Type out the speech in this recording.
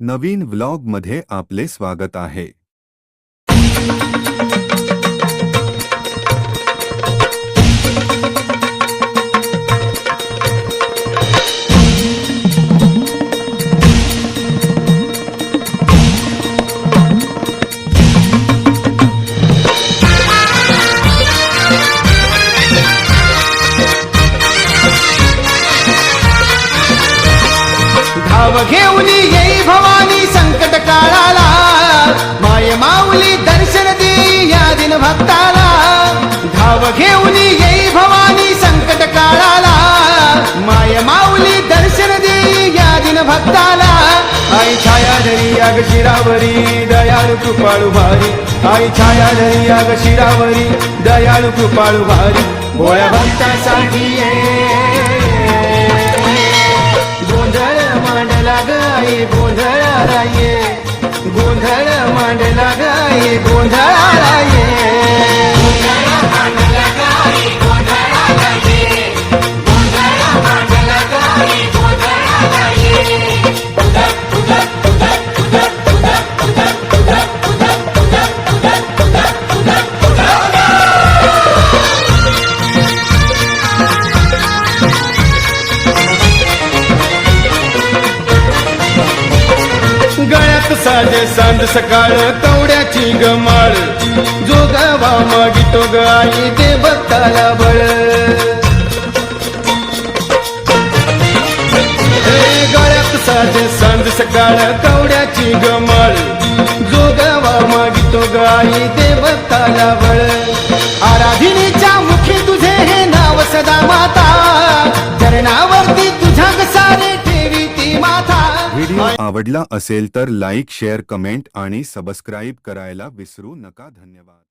नवीन vlog मध्ये आपले स्वागत आहे. धाव घेऊन भक्ताला धाव घेऊन येई भवानी संकट काळाला. माय माऊली दर्शन देई या दिन भक्ताला. आई छाया धरी अग शिरावरी दयाळू कृपाळू भारी. आई छाया धरी अग शिरावरी दयाळू कृपाळू भारी. भोळ्या भक्तासाठी गोंधळ मांडला गाई गोंधळाला ये. गोंधळ मांडला गाई गोंधळाला ये. साजे सांज सकाळ कवड्याची गमाळ. जोगावा मागितो ग आई ते भक्ताला बळ. गळ्यात साजे सांज सकाळ कवड्याची गमळ. जोगावा मागितो ग आई ते भक्ताला बळ. आराधिनीच्या मुखी तुझे आवडला असेल तर लाईक शेअर कमेंट आणि सबस्क्राईब करायला विसरू नका. धन्यवाद.